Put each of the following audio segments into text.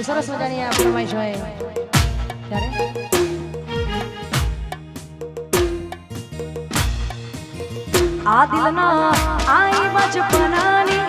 આવી સરસ મજાની આ ફરમાઈશ હોય ત્યારે? આ દિલના આઈ બચપનાની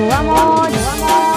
જોવા મો જોવા મો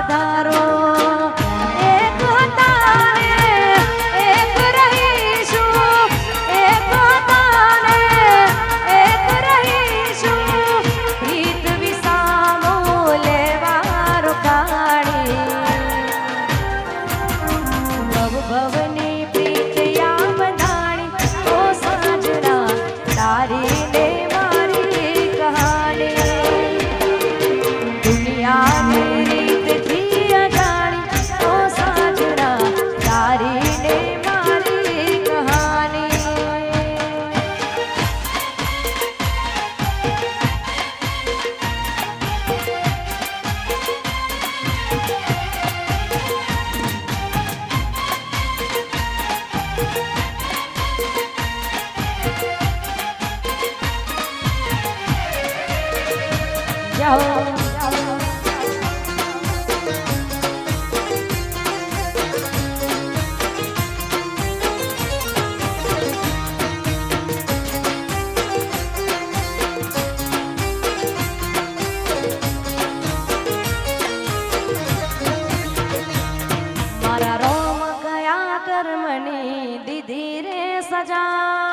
પધારો. મારા રોમ કયા કર્મની દીધી રે સજા.